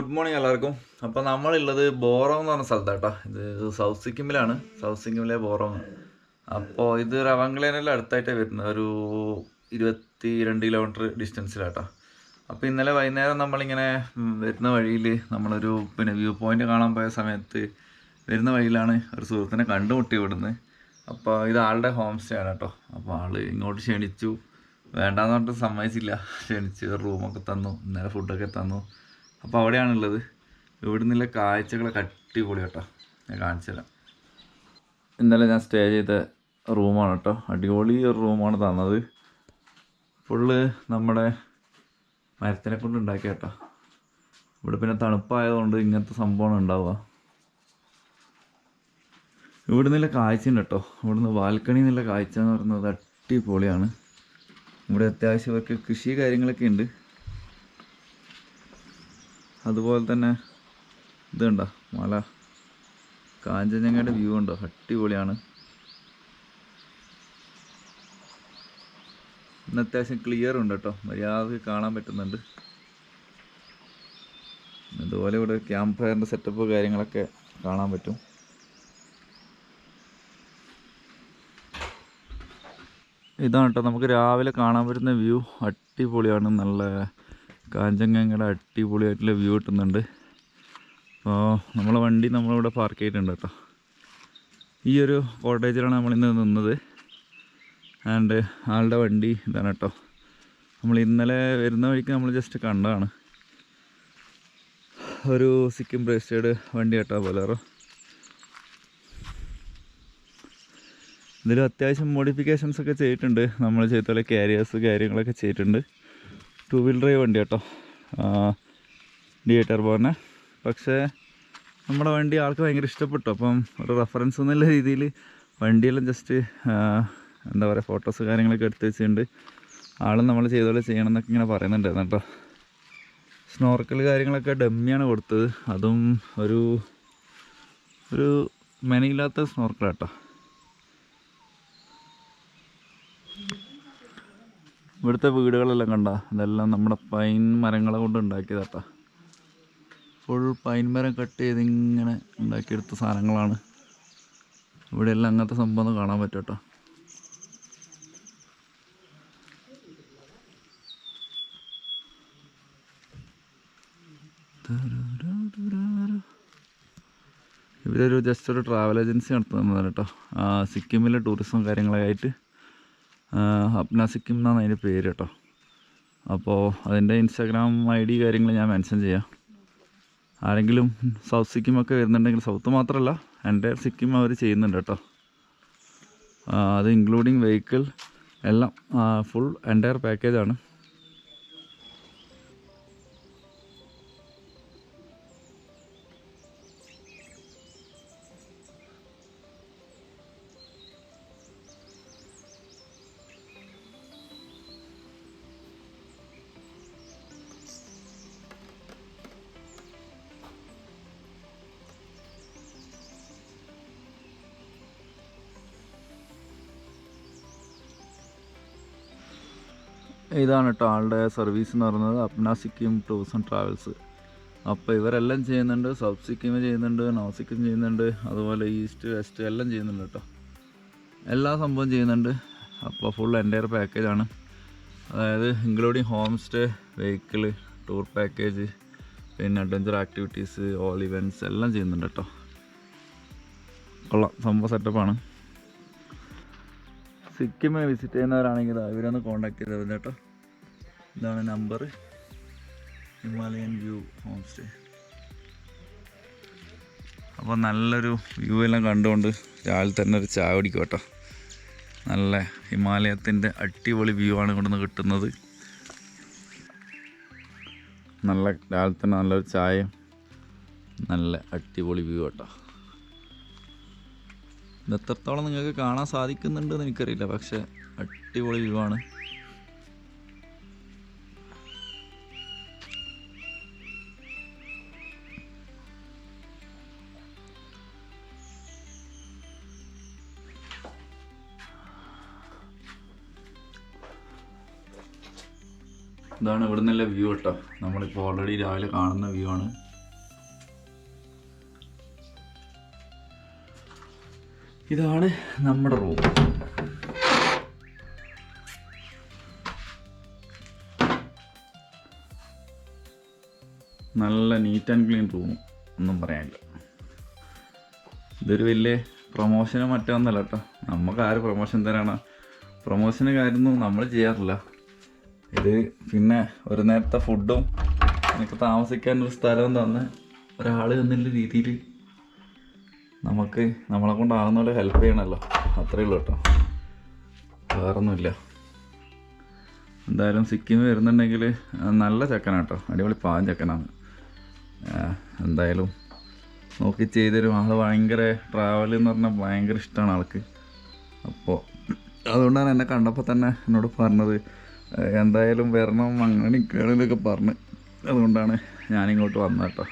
Good morning എല്ലാവർക്കും. അപ്പോൾ നമ്മളുള്ളത് ബോറോ എന്ന് പറഞ്ഞ സ്ഥലത്താട്ടോ. ഇത് സൗത്ത് സിക്കിമിലാണ് സൗത്ത് സിക്കിമിലെ ബോറോ അപ്പോൾ ഇത് റവങ്കളേനെല്ലാം അടുത്തായിട്ടേ വരുന്നത്. ഒരു ഇരുപത്തി രണ്ട് കിലോമീറ്റർ ഡിസ്റ്റൻസിലാട്ടോ അപ്പോൾ ഇന്നലെ വൈകുന്നേരം നമ്മളിങ്ങനെ വരുന്ന വഴിയിൽ നമ്മളൊരു പിന്നെ വ്യൂ പോയിന്റ് കാണാൻ പോയ സമയത്ത് വരുന്ന വഴിയിലാണ് ഒരു സുഹൃത്തിനെ കണ്ടുമുട്ടി ഇവിടുന്ന്. അപ്പോൾ ഇത് ആളുടെ ഹോം സ്റ്റേ ആണ് കേട്ടോ അപ്പോൾ ആൾ ഇങ്ങോട്ട് ക്ഷണിച്ചു. വേണ്ടാന്ന് പറഞ്ഞിട്ട് സമ്മതിച്ചില്ല. ക്ഷണിച്ച് റൂമൊക്കെ തന്നു. ഇന്നലെ ഫുഡൊക്കെ തന്നു. അപ്പോൾ അവിടെയാണുള്ളത്. ഇവിടെ നിന്നുള്ള കാഴ്ചകളൊക്കെ അടിപൊളി കേട്ടോ. ഞാൻ കാണിച്ചു തരാം. ഇന്നലെ ഞാൻ സ്റ്റേ ചെയ്ത റൂമാണ് കേട്ടോ. അടിപൊളി ഒരു റൂമാണ് തന്നത്. ഫുള്ള് നമ്മുടെ മരത്തിനെ കൊണ്ട് ഉണ്ടാക്കിയ കേട്ടോ. ഇവിടെ പിന്നെ തണുപ്പായതുകൊണ്ട് ഇങ്ങനത്തെ സംഭവമാണ് ഉണ്ടാവുക. ഇവിടെ നിന്നുള്ള കാഴ്ച ഉണ്ട് കേട്ടോ. ഇവിടുന്ന് ബാൽക്കണി നിന്നുള്ള കാഴ്ച എന്ന് പറയുന്നത് അടിപൊളിയാണ്. ഇവിടെ അത്യാവശ്യം ഇവർക്ക് കൃഷി കാര്യങ്ങളൊക്കെ ഉണ്ട്. അതുപോലെ തന്നെ ഇതുണ്ടോ മല. കാഞ്ചനങ്ങയുടെ വ്യൂ ഉണ്ടോ അടിപൊളിയാണ്. ഇന്ന് അത്യാവശ്യം ക്ലിയർ ഉണ്ട് കേട്ടോ. മര്യാദയ്ക്ക് കാണാൻ പറ്റുന്നുണ്ട്. അതുപോലെ ഇവിടെ ക്യാമ്പ് ഫയറിന്റെ സെറ്റപ്പ് കാര്യങ്ങളൊക്കെ കാണാൻ പറ്റും. ഇതാണ് കേട്ടോ. നമുക്ക് രാവിലെ കാണാൻ പറ്റുന്ന വ്യൂ അടിപൊളിയാണ്. നല്ല കാഞ്ചങ്ങയുടെ അടിപൊളിയായിട്ടുള്ള വ്യൂ കിട്ടുന്നുണ്ട്. അപ്പോൾ നമ്മളെ വണ്ടി നമ്മളിവിടെ പാർക്ക് ചെയ്തിട്ടുണ്ട് കേട്ടോ. ഈ ഒരു കോട്ടേജിലാണ് നമ്മളിന്ന് നിന്നത്. ആൻഡ് ആളുടെ വണ്ടി ഇതാണ് കേട്ടോ. നമ്മൾ ഇന്നലെ വരുന്ന വഴിക്ക് നമ്മൾ ജസ്റ്റ് കണ്ടതാണ്. ഒരു സിക്കിം ബ്രേസ്റ്റേഡ് വണ്ടി കേട്ടോ ബൊലേറോ ഇതിൽ അത്യാവശ്യം മോഡിഫിക്കേഷൻസ് ഒക്കെ ചെയ്തിട്ടുണ്ട്. നമ്മൾ ചെയ്ത പോലെ ക്യാരിയേഴ്സ് കാര്യങ്ങളൊക്കെ ചെയ്തിട്ടുണ്ട്. ടു വീൽ ഡ്രൈവ് വണ്ടി കേട്ടോ. ഡി എ ടർബോനെ പക്ഷേ നമ്മുടെ വണ്ടി ആൾക്ക് ഭയങ്കര ഇഷ്ടപ്പെട്ടു. അപ്പം ഒരു റെഫറൻസ് എന്നുള്ള രീതിയിൽ വണ്ടിയെല്ലാം ജസ്റ്റ് എന്താ പറയുക ഫോട്ടോസ് കാര്യങ്ങളൊക്കെ എടുത്ത് വെച്ചിട്ടുണ്ട്. ആളും നമ്മൾ ചെയ്ത പോലെ ചെയ്യണം എന്നൊക്കെ ഇങ്ങനെ പറയുന്നുണ്ടായിരുന്നു കേട്ടോ. സ്നോർക്കൽ കാര്യങ്ങളൊക്കെ ഡമ്മിയാണ് കൊടുത്തത്. അതും ഒരു ഒരു മെനയില്ലാത്ത സ്നോർക്കൽ കേട്ടോ. ഇവിടുത്തെ വീടുകളെല്ലാം കണ്ട? ഇതെല്ലാം നമ്മുടെ പൈൻ മരങ്ങളെ കൊണ്ട് ഉണ്ടാക്കിയതാട്ടാ. ഫുൾ പൈൻ മരം കട്ട് ചെയ്ത് ഇങ്ങനെ ഉണ്ടാക്കിയെടുത്ത സാധനങ്ങളാണ്. ഇവിടെ എല്ലാം അങ്ങനത്തെ സംഭവം കാണാൻ പറ്റും കേട്ടോ ഇവരൊരു ജസ്റ്റ് ഒരു ട്രാവൽ ഏജൻസി നടത്തുന്നതാണ് കേട്ടോ. സിക്കിമിലെ ടൂറിസം കാര്യങ്ങളൊക്കെ ആയിട്ട് ഹപ്ന സിക്കിം എന്നാണ് അതിന്റെ പേര് കേട്ടോ. അപ്പോൾ അതിന്റെ ഇൻസ്റ്റാഗ്രാം ഐ ഡി കാര്യങ്ങൾ ഞാൻ മെൻഷൻ ചെയ്യാം. ആരെങ്കിലും സൗത്ത് സിക്കിമൊക്കെ വരുന്നുണ്ടെങ്കിൽ സൗത്ത് മാത്രമല്ല എന്റെ സിക്കിം അവർ ചെയ്യുന്നുണ്ട് കേട്ടോ. അത് ഇൻക്ലൂഡിങ് വെഹിക്കിൾ എല്ലാം ഫുൾ എന്റയർ പാക്കേജാണ് ഇതാണ് കേട്ടോ ആളുടെ സർവീസ് എന്ന് പറയുന്നത്. Apna Sikkim tours and travels അപ്പോൾ ഇവരെല്ലാം ചെയ്യുന്നുണ്ട്. സൗത്ത് സിക്കിം ചെയ്യുന്നുണ്ട് നോർത്ത് സിക്കിം ചെയ്യുന്നുണ്ട് അതുപോലെ ഈസ്റ്റ് വെസ്റ്റ് എല്ലാം ചെയ്യുന്നുണ്ട് കേട്ടോ. എല്ലാ സംഭവം ചെയ്യുന്നുണ്ട്. അപ്പോൾ ഫുൾ എന്റയർ പാക്കേജാണ് അതായത് including home stay vehicle tour package പിന്നെ അഡ്വഞ്ചർ ആക്ടിവിറ്റീസ് ഓൾ ഇവന്റ്സ് എല്ലാം ചെയ്യുന്നുണ്ട് കേട്ടോ. കൊള്ളാം. സംഭവം സെറ്റപ്പാണ് സിക്കിം വിസിറ്റ് ചെയ്യുന്നവരാണെങ്കിൽ ഇവരൊന്ന് കോണ്ടാക്ട് ചെയ്താൽ കേട്ടോ. ഇതാണ് number. Himalayan view home stay അപ്പോൾ നല്ലൊരു വ്യൂ എല്ലാം കണ്ടുകൊണ്ട് രാവിലെ തന്നെ ഒരു ചായ കുടിക്കും കേട്ടോ. നല്ല ഹിമാലയത്തിന്റെ അടിപൊളി വ്യൂ ആണ് ഇവിടുന്ന് കിട്ടുന്നത്. നല്ല രാവിലെ തന്നെ നല്ലൊരു ചായയും നല്ല അടിപൊളി വ്യൂ കേട്ടോ. ഇത് എത്രത്തോളം നിങ്ങൾക്ക് കാണാൻ സാധിക്കുന്നുണ്ടെന്ന് എനിക്കറിയില്ല പക്ഷേ അടിപൊളി വ്യൂ ആണ്. ഇതാണ് ഇവിടെ നിന്നല്ല വ്യൂ കേട്ടോ. നമ്മളിപ്പോൾ ഓൾറെഡി രാവിലെ കാണുന്ന വ്യൂ ആണ്. ഇതാണ് നമ്മുടെ റൂം നല്ല നീറ്റ് ആൻഡ് ക്ലീൻ റൂം ഒന്നും പറയാനില്ല. ഇതൊരു വലിയ പ്രൊമോഷന് മറ്റൊന്നല്ല കേട്ടോ. നമുക്ക് ആര് പ്രൊമോഷൻ തരാണ് പ്രൊമോഷന് കാര്യമൊന്നും നമ്മൾ ചെയ്യാറില്ല. ഇത് പിന്നെ ഒരു നേരത്തെ ഫുഡും എനിക്ക് താമസിക്കാൻ ഒരു സ്ഥലവും തന്ന് ഒരാൾ എന്നുള്ള രീതിയിൽ നമുക്ക് നമ്മളെ കൊണ്ടാകുന്ന പോലെ ഹെൽപ്പ് ചെയ്യണമല്ലോ അത്രയേ ഉള്ളൂ കേട്ടോ. വേറൊന്നുമില്ല. എന്തായാലും സിക്കിം വരുന്നുണ്ടെങ്കിൽ നല്ല ചെക്കനാണ് കേട്ടോ. അടിപൊളി പാവം ചെക്കനാണ്. എന്തായാലും നോക്കി ചെയ്തരും ആൾ ഭയങ്കര ട്രാവൽ എന്ന് പറഞ്ഞാൽ ഭയങ്കര ഇഷ്ടമാണ് ആൾക്ക്. അപ്പോൾ അതുകൊണ്ടാണ് എന്നെ കണ്ടപ്പോൾ തന്നെ എന്നോട് പറഞ്ഞത് "ഏ, എന്തായാലും വരണം അങ്ങനെ നിൽക്കണമെന്നൊക്കെ പറഞ്ഞ്. അതുകൊണ്ടാണ് ഞാനിങ്ങോട്ട് വന്നത് കേട്ടോ.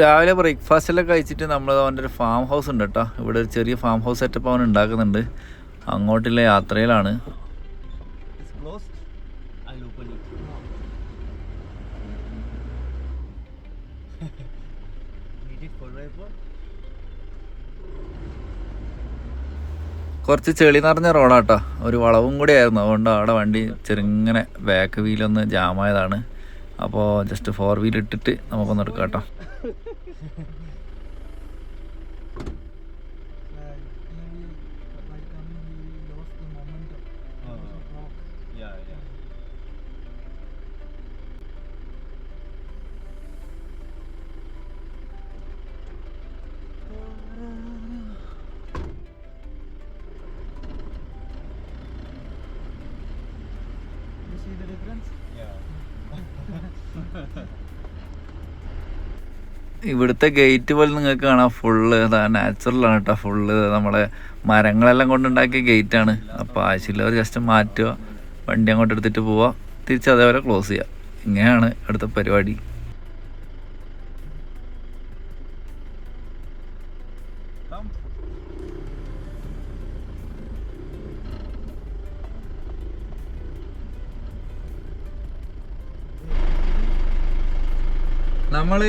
രാവിലെ ബ്രേക്ക്ഫാസ്റ്റെല്ലാം കഴിച്ചിട്ട് നമ്മൾ അവന്റെ ഒരു ഫാം ഹൗസ് ഉണ്ട് കേട്ടോ. ഇവിടെ ഒരു ചെറിയ ഫാം ഹൗസ് സെറ്റപ്പ് അവൻ ഉണ്ടാക്കുന്നുണ്ട്. അങ്ങോട്ടുള്ള യാത്രയിലാണ്? കുറച്ച് ചെളി നിറഞ്ഞ റോഡാട്ടോ. ഒരു വളവും കൂടി ആയിരുന്നു അതുകൊണ്ട് അവിടെ വണ്ടി ചെറുങ്ങനെ ബാക്ക് വീലൊന്ന് ജാമായതാണ് അപ്പോൾ ജസ്റ്റ് ഫോർ വീൽ ഇട്ടിട്ട് നമുക്കൊന്ന് എടുക്കാം കേട്ടോ. Yeah, yeah. ഇവിടുത്തെ ഗേറ്റ് പോലെ നിങ്ങൾക്ക് കാണാം ഫുള്ള് നാച്ചുറലാണ് കേട്ടോ ഫുള്ള് നമ്മളെ മരങ്ങളെല്ലാം കൊണ്ടുണ്ടാക്കിയ ഗേറ്റാണ് അപ്പോൾ ആവശ്യമില്ലവർ ജസ്റ്റ് മാറ്റുക വണ്ടി അങ്ങോട്ട് എടുത്തിട്ട് പോവുക തിരിച്ച് അതേപോലെ ക്ലോസ് ചെയ്യുക ഇങ്ങനെയാണ് അടുത്ത പരിപാടി. നമ്മൾ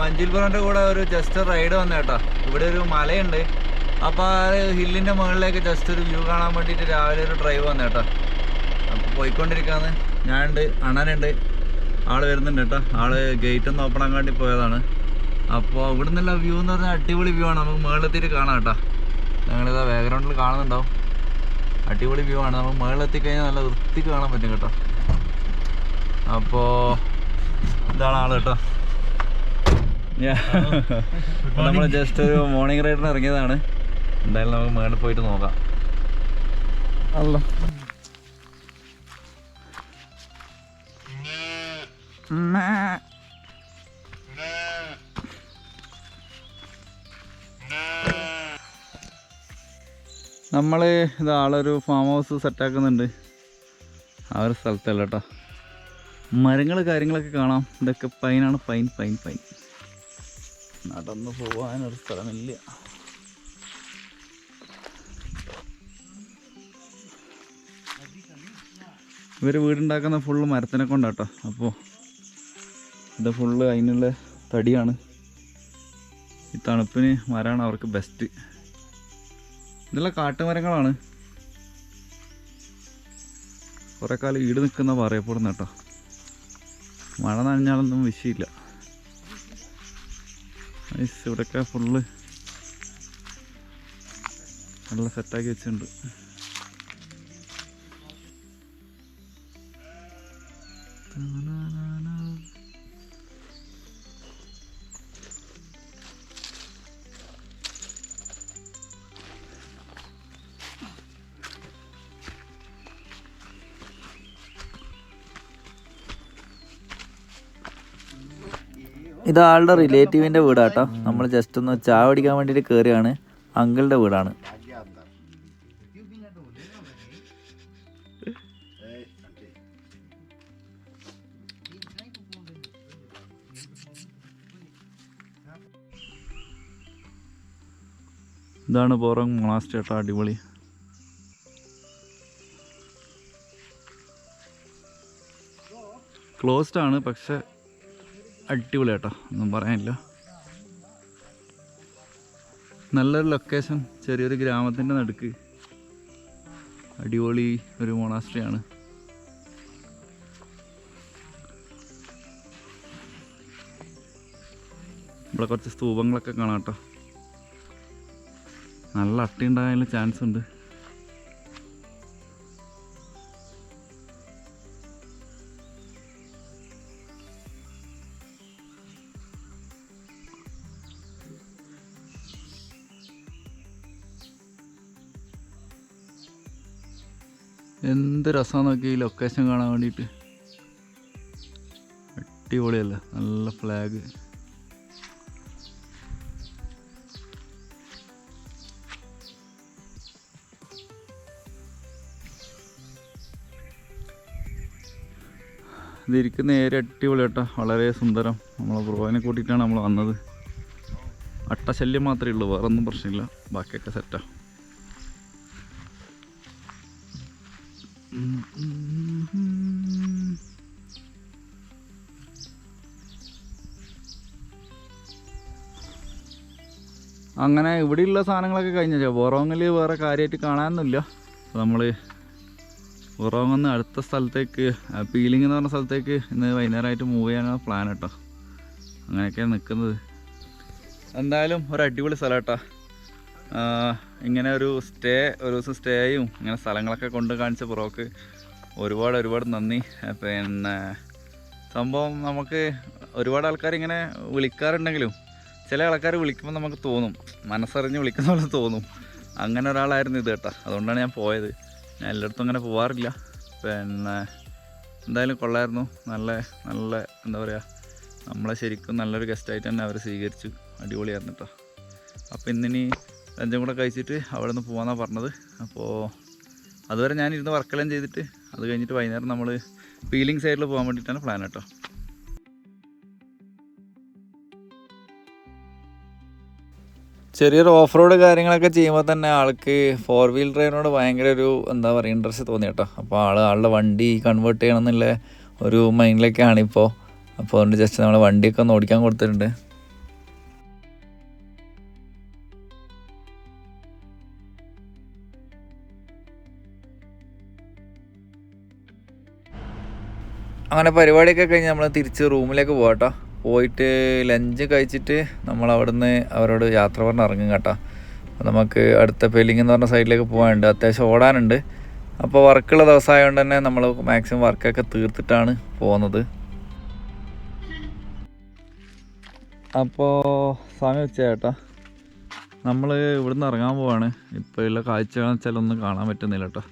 മഞ്ചുൽപുറന്റെ കൂടെ ഒരു ജസ്റ്റ് റൈഡ് വന്ന കേട്ടോ ഇവിടെ ഒരു മലയുണ്ട്. അപ്പോൾ ആ ഹില്ലിന്റെ മുകളിലേക്ക് ജസ്റ്റ് ഒരു വ്യൂ കാണാൻ വേണ്ടിയിട്ട് രാവിലെ ഒരു ഡ്രൈവ് വന്ന കേട്ടോ അപ്പോൾ പോയിക്കൊണ്ടിരിക്കാന്ന്. ഞാനുണ്ട് അണ്ണനുണ്ട്. ആൾ വരുന്നുണ്ട് കേട്ടോ. ആൾ ഗേറ്റ് ഒന്ന് ഓപ്പൺ ആക്കാൻ വേണ്ടി പോയതാണ്. അപ്പോൾ ഇവിടെ നിന്നുള്ള വ്യൂ എന്ന് പറഞ്ഞാൽ അടിപൊളി വ്യൂ ആണ്. നമുക്ക് മുകളിലെത്തിയിട്ട് കാണാം കേട്ടോ. ഞങ്ങളിതാ ബാക്ക്ഗ്രൗണ്ടിൽ കാണുന്നുണ്ടാവും. അടിപൊളി വ്യൂ ആണ്. നമുക്ക് മുകളിലെത്തിക്കഴിഞ്ഞാൽ നല്ല വൃത്തിക്ക് കാണാൻ പറ്റും കേട്ടോ. അപ്പോൾ ഇതാണ് ആൾ കേട്ടോ. നമ്മൾ ജസ്റ്റ് ഒരു മോർണിംഗ് റൈഡിന് ഇറങ്ങിയതാണ്. എന്തായാലും നമുക്ക് മേളിൽ പോയിട്ട് നോക്കാം. അല്ല നമ്മൾ ഇത് ആളൊരു ഫാം ഹൗസ് സെറ്റാക്കുന്നുണ്ട് ആ ഒരു സ്ഥലത്തല്ല കേട്ടോ മരങ്ങൾ കാര്യങ്ങളൊക്കെ കാണാം. ഇതൊക്കെ പൈനാണ്. Pine pine pine. നടന്നു പോകാനൊരു സ്ഥലമില്ല. ഇവർ വീടുണ്ടാക്കുന്ന ഫുള്ള് മരത്തിനെ കൊണ്ടാട്ടോ അപ്പോൾ ഇത് ഫുള്ള് അതിനുള്ള തടിയാണ്. ഈ തണുപ്പിന് മരമാണ് അവർക്ക് ബെസ്റ്റ് ഇതെല്ലാം കാട്ടുമരങ്ങളാണ്. കുറേ കാലം ഈട് നിൽക്കുന്ന പറയപ്പെടുന്ന കേട്ടോ. മഴ നനഞ്ഞാലൊന്നും വിഷയമില്ല ഇവിടെയൊക്കെ ഫുള്ള് നല്ല സെറ്റാക്കി വെച്ചിട്ടുണ്ട്. ഇത് ആളുടെ റിലേറ്റീവിന്റെ വീടാട്ടോ. നമ്മൾ ജസ്റ്റ് ഒന്ന് ചായ പിടിക്കാൻ വേണ്ടിയിട്ട് കേറിയാണ്. അങ്കിളുടെ വീടാണ്. ഇതാണ് പോറം മൊണാസ്ട്രി ചേട്ടാ അടിപൊളി. ക്ലോസ്ഡ് ആണ് പക്ഷെ അടിപൊളി കേട്ടോ. ഒന്നും പറയാനില്ല. നല്ലൊരു ലൊക്കേഷൻ ചെറിയൊരു ഗ്രാമത്തിന്റെ നടുക്ക്. അടിപൊളി ഒരു മൊണാസ്ട്രിയാണ് ഇവിടെ കുറച്ച് സ്തൂപങ്ങളൊക്കെ കാണാം കേട്ടോ. നല്ല അട്ടി ഉണ്ടാകാനുള്ള ചാൻസ് ഉണ്ട്. എന്ത് രസമാണ് നോക്കി ഈ ലൊക്കേഷൻ കാണാൻ വേണ്ടിയിട്ട്. അടിപൊളിയല്ല നല്ല ഫ്ലാഗ് ഇതിരിക്കുന്ന ഏരിയ അടിപൊളി കേട്ടോ വളരെ സുന്ദരം. നമ്മളെ ബ്രോയിനെ കൂട്ടിയിട്ടാണ് നമ്മൾ വന്നത്. അട്ടശല്യം മാത്രമേ ഉള്ളൂ വേറൊന്നും പ്രശ്നമില്ല. ബാക്കിയൊക്കെ സെറ്റാ അങ്ങനെ ഇവിടെയുള്ള സാധനങ്ങളൊക്കെ കഴിഞ്ഞ. ബൊറോങ്ങിൽ വേറെ കാര്യമായിട്ട് കാണാനൊന്നുമില്ല. നമ്മൾ ബൊറോങ്ങന്ന് അടുത്ത സ്ഥലത്തേക്ക് പീലിംഗ് എന്ന് പറഞ്ഞ സ്ഥലത്തേക്ക് ഇന്ന് വൈകുന്നേരമായിട്ട് മൂവ് ചെയ്യാനാണ് പ്ലാൻ കേട്ടോ അങ്ങനെയൊക്കെയാണ് നിൽക്കുന്നത് എന്തായാലും ഒരു അടിപൊളി സ്ഥലം കേട്ടോ ഇങ്ങനെ ഒരു സ്റ്റേ ഒരു ദിവസം സ്റ്റേയും ഇങ്ങനെ സ്ഥലങ്ങളൊക്കെ കൊണ്ട് കാണിച്ച പുറോക്ക് ഒരുപാട് ഒരുപാട് നന്ദി. പിന്നെ സംഭവം നമുക്ക് ഒരുപാട് ആൾക്കാർ ഇങ്ങനെ വിളിക്കാറുണ്ടെങ്കിലും ചില ആൾക്കാർ വിളിക്കുമ്പോൾ നമുക്ക് തോന്നും. മനസ്സറിഞ്ഞ് വിളിക്കുന്ന പോലെ തോന്നും. അങ്ങനെ ഒരാളായിരുന്നു ഇത് കേട്ടോ. അതുകൊണ്ടാണ് ഞാൻ പോയത്. ഞാൻ എല്ലായിടത്തും അങ്ങനെ പോവാറില്ല. പിന്നെ എന്തായാലും കൊള്ളായിരുന്നു. നല്ല നല്ല എന്താ പറയുക നമ്മളെ ശരിക്കും നല്ലൊരു ഗസ്റ്റായിട്ട് തന്നെ അവർ സ്വീകരിച്ചു. അടിപൊളിയായിരുന്നു കേട്ടോ. അപ്പോൾ ഇന്നിനി ലഞ്ചും കൂടെ കഴിച്ചിട്ട് അവിടെ നിന്ന് പോകാമെന്നാണ് പറഞ്ഞത്. അപ്പോൾ അതുവരെ ഞാനിരുന്ന് വർക്കെല്ലാം ചെയ്തിട്ട് അത് കഴിഞ്ഞിട്ട് വൈകുന്നേരം നമ്മൾ ഫീലിംഗ് സൈഡിൽ പോകാൻ വേണ്ടിയിട്ടാണ് പ്ലാൻ കേട്ടോ. ചെറിയൊരു ഓഫ് റോഡ് കാര്യങ്ങളൊക്കെ ചെയ്യുമ്പോൾ തന്നെ ആൾക്ക് ഫോർ വീൽ ഡ്രൈവിനോട് ഭയങ്കര ഒരു എന്താ പറയുക ഇൻട്രസ്റ്റ് തോന്നി കേട്ടോ. അപ്പോൾ ആൾ ആളുടെ വണ്ടി കൺവേർട്ട് ചെയ്യണം എന്നുള്ള ഒരു മൈൻഡിലേക്കാണ് ഇപ്പോൾ അപ്പോൾ അതുകൊണ്ട് ജസ്റ്റ് നമ്മൾ വണ്ടിയൊക്കെ ഒന്ന് ഓടിക്കാൻ കൊടുത്തിട്ടുണ്ട്. അങ്ങനെ പരിപാടിയൊക്കെ കഴിഞ്ഞ് നമ്മൾ തിരിച്ച് റൂമിലേക്ക് പോകട്ടോ പോയിട്ട് ലഞ്ച് കഴിച്ചിട്ട് നമ്മൾ അവിടുന്ന് അവരോട് യാത്ര പറഞ്ഞ് ഇറങ്ങും കേട്ടോ. നമുക്ക് അടുത്ത പെലിംഗ് എന്ന് പറഞ്ഞ സൈഡിലേക്ക് പോകാനുണ്ട്. അത്യാവശ്യം ഓടാനുണ്ട്. അപ്പോൾ വർക്കുള്ള ദിവസമായതുകൊണ്ട് തന്നെ നമ്മൾ മാക്സിമം വർക്കൊക്കെ തീർത്തിട്ടാണ് പോകുന്നത്. അപ്പോൾ സമയം വെച്ച ചേട്ടാ നമ്മൾ ഇവിടുന്ന് ഇറങ്ങാൻ പോവാണ്. ഇപ്പോൾ ഉള്ള കാഴ്ചകളെന്ന് വെച്ചാൽ ഒന്നും കാണാൻ പറ്റുന്നില്ല കേട്ടോ.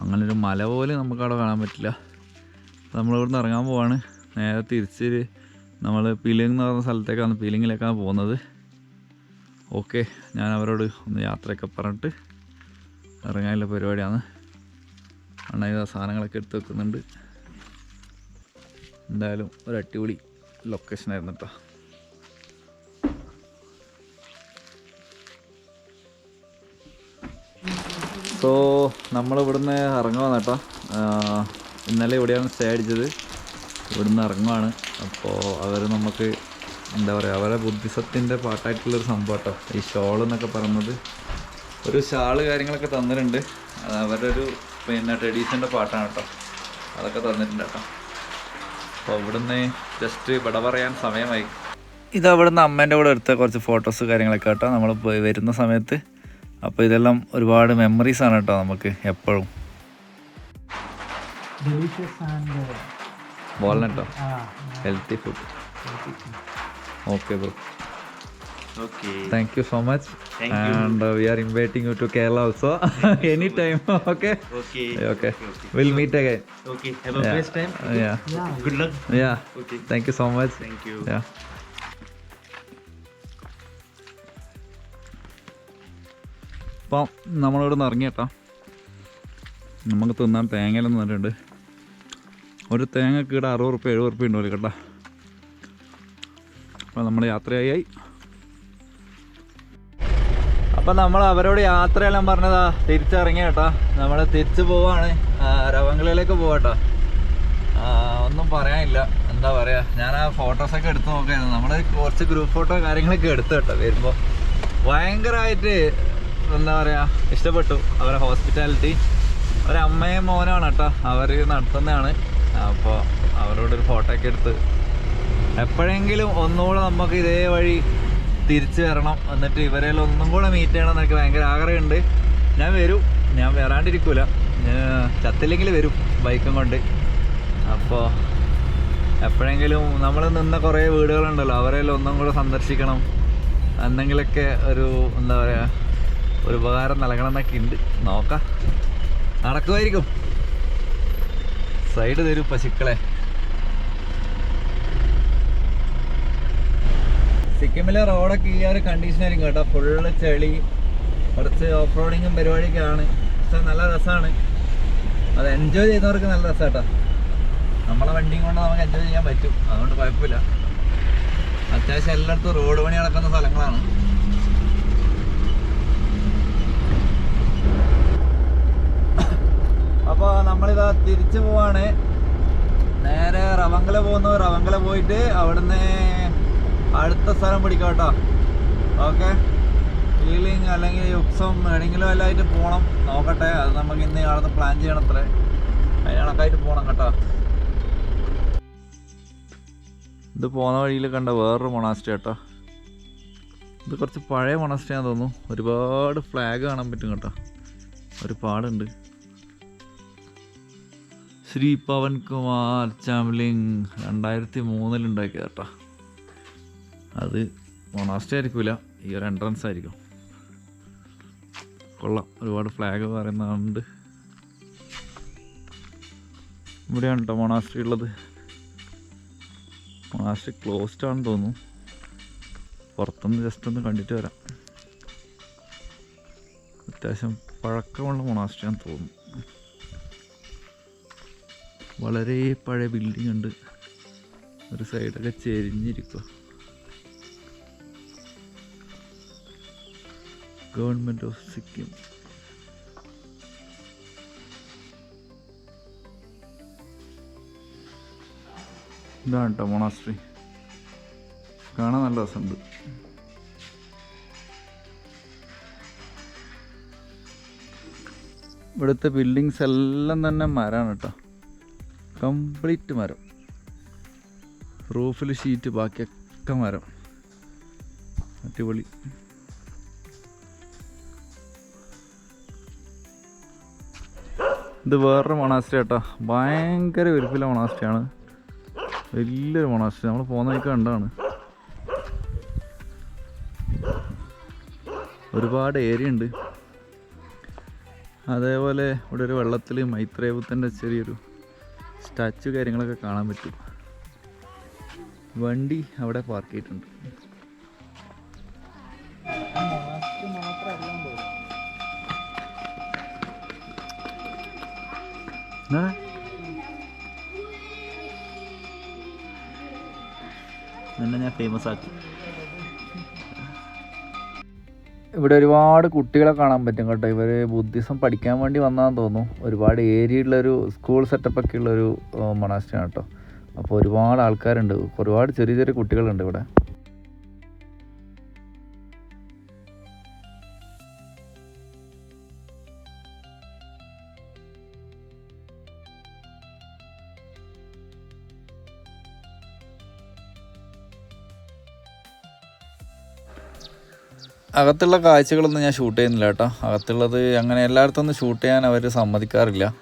അങ്ങനെ ഒരു മല പോലും നമുക്കവിടെ കാണാൻ പറ്റില്ല. നമ്മൾ ഇവിടുന്ന് ഇറങ്ങാൻ പോവാണ്. നേരെ തിരിച്ച് നമ്മൾ പീലിംഗ് എന്ന് പറഞ്ഞ സ്ഥലത്തേക്കാണ് പീലിങ്ങിലേക്കാണ് പോകുന്നത്. ഓക്കെ ഞാൻ അവരോട് ഒന്ന് യാത്രയൊക്കെ പറഞ്ഞിട്ട് ഇറങ്ങാനുള്ള പരിപാടിയാണ്. അണ്ണ ഇതാ സാധനങ്ങളൊക്കെ എടുത്ത് വെക്കുന്നുണ്ട്. എന്തായാലും ഒരു അടിപൊളി ലൊക്കേഷനായിരുന്നു കേട്ടോ സോ നമ്മളിവിടുന്ന് ഇറങ്ങുവാന്നേട്ടോ ഇന്നലെ ഇവിടെയാണ് സ്റ്റേ അടിച്ചത്. ഇവിടുന്ന് ഇറങ്ങുവാണ്. അപ്പോൾ അവർ നമുക്ക് എന്താ പറയുക അവരെ ബുദ്ധിസത്തിന്റെ പാട്ടായിട്ടുള്ളൊരു സംഭവം കേട്ടോ ഈ ഷോൾ എന്നൊക്കെ പറയുന്നത് ഒരു ഷാൾ കാര്യങ്ങളൊക്കെ തന്നിട്ടുണ്ട്. അത് അവരുടെ ഒരു പിന്നെ ട്രഡീഷന്റെ പാട്ടാണ് കേട്ടോ അതൊക്കെ തന്നിട്ടുണ്ട് കേട്ടോ അപ്പോൾ ഇവിടുന്ന് ജസ്റ്റ് ഇവിടെ പറയാൻ സമയമായി. ഇത് അവിടുന്ന് അമ്മേന്റെ കൂടെ എടുത്ത കുറച്ച് ഫോട്ടോസ് കാര്യങ്ങളൊക്കെ കേട്ടോ. നമ്മൾ പോയി വരുന്ന സമയത്ത്. അപ്പോൾ ഇതെല്ലാം ഒരുപാട് മെമ്മറീസ് ആണ് കേട്ടോ നമുക്ക് എപ്പോഴും. Delicious uh, വാൾനട്ടോ healthy food okay bro okay thank you so much and we are inviting you to Kerala also any time okay. Okay will meet again best time. Yeah. Thank you so much. Yeah അപ്പം നമ്മളിവിടെ നിന്ന് ഇറങ്ങിയേട്ടാ. നമുക്ക് തിന്നാൻ തേങ്ങയിൽ തന്നിട്ടുണ്ട് ഒരു തേങ്ങക്ക് ഇവിടെ അറുപത് റുപ്യ എഴുപത് റുപ്യ ഉണ്ടല്ലോ കേട്ടാ. അപ്പോൾ നമ്മൾ യാത്രയായി. അപ്പൊ നമ്മൾ അവരോട് യാത്രയെല്ലാം പറഞ്ഞതാ തിരിച്ചിറങ്ങി കേട്ടോ. നമ്മൾ തിരിച്ചു പോവാണ്. രവങ്കളിലേക്ക് പോവാട്ടോ ഒന്നും പറയാനില്ല. എന്താ പറയാ ഞാൻ ആ ഫോട്ടോസൊക്കെ എടുത്ത് നോക്കായിരുന്നു. നമ്മൾ കുറച്ച് ഗ്രൂപ്പ് ഫോട്ടോ കാര്യങ്ങളൊക്കെ എടുത്തു കേട്ടോ വരുമ്പോൾ ഭയങ്കരമായിട്ട് എന്താ പറയാ ഇഷ്ടപ്പെട്ടു. അവരെ ഹോസ്പിറ്റാലിറ്റി ഒരമ്മയും മോനാണ് കേട്ടോ. അവർ നടത്തുന്നതാണ്. അപ്പോൾ അവരോടൊരു ഫോട്ടോ ഒക്കെ എടുത്ത് എപ്പോഴെങ്കിലും ഒന്നുകൂടെ നമുക്ക് ഇതേ വഴി തിരിച്ചു വരണം. എന്നിട്ട് ഇവരെ ഒന്നും കൂടെ മീറ്റ് ചെയ്യണം എന്നൊക്കെ ഭയങ്കര ആഗ്രഹമുണ്ട്. ഞാൻ വരും. ഞാൻ വരാണ്ടിരിക്കൂല. ചത്തില്ലെങ്കിൽ വരും ബൈക്കും കൊണ്ട്. അപ്പോൾ എപ്പോഴെങ്കിലും നമ്മൾ നിന്ന കുറേ വീടുകളുണ്ടല്ലോ അവരെ ഒന്നും കൂടെ സന്ദർശിക്കണം. എന്തെങ്കിലുമൊക്കെ ഒരു എന്താ പറയുക ഒരു ഉപകാരം നൽകണം എന്നൊക്കെ ഉണ്ട്. നോക്കാം. നടക്കുമായിരിക്കും. സൈഡ് തരൂ പശുക്കളെ. സിക്കിമിലെ റോഡൊക്കെ ഈ ഒരു കണ്ടീഷനായിരിക്കും കേട്ടോ. ഫുള്ള് ചെളി കുറച്ച് ഓഫ് റോഡിങ്ങും പരിപാടിയൊക്കെ ആണ്. പക്ഷെ നല്ല രസമാണ് അത് എൻജോയ് ചെയ്യുന്നവർക്ക് നല്ല രസം കേട്ടോ. നമ്മളെ വണ്ടിയും കൊണ്ട് നമുക്ക് എൻജോയ് ചെയ്യാൻ പറ്റും. അതുകൊണ്ട് കുഴപ്പമില്ല. അത്യാവശ്യം എല്ലായിടത്തും റോഡ് പണി നടക്കുന്ന സ്ഥലങ്ങളാണ്. അപ്പോൾ നമ്മളിതാ തിരിച്ചു പോവാണ്. നേരെ റവങ്കല പോകുന്നു റവങ്കല പോയിട്ട് അവിടുന്ന് അടുത്ത സ്ഥലം പിടിക്കാം കേട്ടോ. ഓക്കെ. ഫീലിങ് അല്ലെങ്കിൽ യുക്സം എവിടെയെങ്കിലും എല്ലാമായിട്ട് പോകണം നോക്കട്ടെ. അത് നമുക്ക് ഇന്ന് അവിടുന്ന് പ്ലാൻ ചെയ്യണം അത്രേ അതിന് കണക്കായിട്ട് പോകണം കേട്ടോ. ഇത് പോകുന്ന വഴിയിൽ കണ്ട വേറൊരു മൊണാസ്റ്റി കേട്ടോ ഇത് കുറച്ച് പഴയ മൊണാസ്റ്റിയാന്ന് തോന്നുന്നു. ഒരുപാട് ഫ്ലാഗ് കാണാൻ പറ്റും കേട്ടോ. ഒരുപാടുണ്ട്. ശ്രീ പവൻ കുമാർ ചാംലിംഗ് രണ്ടായിരത്തി മൂന്നിൽ ഉണ്ടാക്കിയത് കേട്ടോ. അത് മൊണാസ്ട്രി ആയിരിക്കില്ല ഈ ഒരു എൻട്രൻസ് ആയിരിക്കും. കൊള്ളാം ഒരുപാട് ഫ്ലാഗ് പറയുന്നുണ്ട് ഇവിടെയാണ് കേട്ടോ മൊണാസ്ട്രി ഉള്ളത്. മൊണാസ്ട്രി ക്ലോസ്ഡ് ആണെന്ന് തോന്നുന്നു. പുറത്തുനിന്ന് ജസ്റ്റ് ഒന്ന് കണ്ടിട്ട് വരാം. അത്യാവശ്യം പഴക്കമുള്ള മൊണാസ്ട്രി ആണെന്ന് തോന്നുന്നു. വളരെ പഴയ ബിൽഡിംഗ് ഉണ്ട്. ഒരു സൈഡൊക്കെ ചെരിഞ്ഞിരിക്കുക ഗവൺമെന്റ് ഓഫ് സിക്കിം ഇതാണ് കേട്ടോ മൊണാസ്ട്രി കാണാൻ നല്ല രസമുണ്ട്. ഇവിടുത്തെ ബിൽഡിങ്സ് എല്ലാം തന്നെ മരമാണ് കേട്ടോ കംപ്ലീറ്റ് മരം. റൂഫിൽ ഷീറ്റ് ബാക്കിയൊക്കെ മരം. അടിപൊളി. ഇത് വേറൊരു മണാസ്റ്റ കേട്ടോ ഭയങ്കര വലുപ്പിലെ മണാസ്റ്റയാണ് വലിയൊരു മണാസ്റ്റ നമ്മൾ പോകുന്ന വഴിക്ക് കണ്ടാണ് ഒരുപാട് ഏരിയ ഉണ്ട്. അതേപോലെ ഇവിടെ ഒരു വെള്ളത്തിൽ മൈത്രേപുത്തന്റെ ചെറിയൊരു സ്റ്റാച്ചു കാര്യങ്ങളൊക്കെ കാണാൻ പറ്റും. വണ്ടി അവിടെ പാർക്ക് ചെയ്തിട്ടുണ്ട്? നിന്നെ ഞാൻ ഫേമസ് ആക്കി. ഇവിടെ ഒരുപാട് കുട്ടികളെ കാണാൻ പറ്റും കേട്ടോ. ഇവർ ബുദ്ധിസം പഠിക്കാൻ വേണ്ടി വന്നതാന്ന് തോന്നുന്നു. ഒരുപാട് ഏരിയ ഉള്ളൊരു സ്കൂൾ സെറ്റപ്പൊക്കെ ഉള്ളൊരു മൊണാസ്റ്റിയാണ് കേട്ടോ. അപ്പോൾ ഒരുപാട് ആൾക്കാരുണ്ട്. ഒരുപാട് ചെറിയ ചെറിയ കുട്ടികളുണ്ട് ഇവിടെ. അകത്തുള്ള കാഴ്ചകളൊന്നും ഞാൻ ഷൂട്ട് ചെയ്യുന്നില്ല കേട്ടോ. അകത്തുള്ളത് അങ്ങനെ എല്ലായിടത്തൊന്നും ഷൂട്ട് ചെയ്യാൻ അവർ സമ്മതിക്കാറില്ല.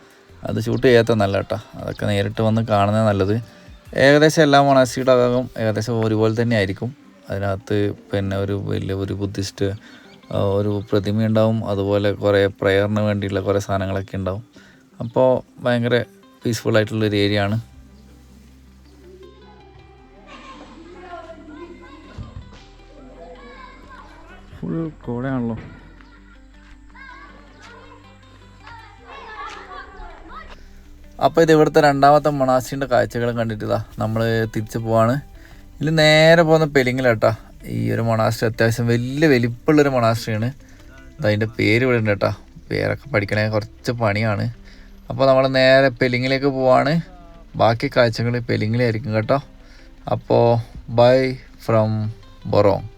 അത് ഷൂട്ട് ചെയ്യാത്തന്നല്ല കേട്ടോ. അതൊക്കെ നേരിട്ട് വന്ന് കാണുന്നത് നല്ലത്. ഏകദേശം എല്ലാ മൊണാസ്റ്റിയുടെ അകം ഏകദേശം ഒരുപോലെ തന്നെ ആയിരിക്കും. അതിനകത്ത് പിന്നെ ഒരു വലിയ ഒരു ബുദ്ധിസ്റ്റ് ഒരു പ്രതിമ ഉണ്ടാവും. അതുപോലെ കുറേ പ്രയറിന് വേണ്ടിയുള്ള കുറേ സാധനങ്ങളൊക്കെ ഉണ്ടാവും. അപ്പോൾ ഭയങ്കര പീസ്ഫുൾ ആയിട്ടുള്ളൊരു ഏരിയ ആണ്. അപ്പോൾ ഇത് ഇവിടുത്തെ രണ്ടാമത്തെ മണാസിന്റെ കാഴ്ചകളും കണ്ടിട്ട് നമ്മൾ തിരിച്ചു പോവാണ്. ഇതിൽ നേരെ പോകുന്ന പെലിങ്ങിലാട്ടാ ഈ ഒരു മൊണാസ്ട്രി അത്യാവശ്യം വലിയ വലിപ്പമുള്ളൊരു മൊണാസ്ട്രിയാണ് അതിന്റെ പേര് ഇവിടെ ഉണ്ട് കേട്ടോ പേരൊക്കെ പഠിക്കണേ കുറച്ച് പണിയാണ്. അപ്പോൾ നമ്മൾ നേരെ പെലിങ്ങിലേക്ക് പോവാണ്. ബാക്കി കാഴ്ചകൾ പെലിങ്ങിലായിരിക്കും കേട്ടോ. അപ്പോൾ ബൈ ഫ്രം ബൊറോങ്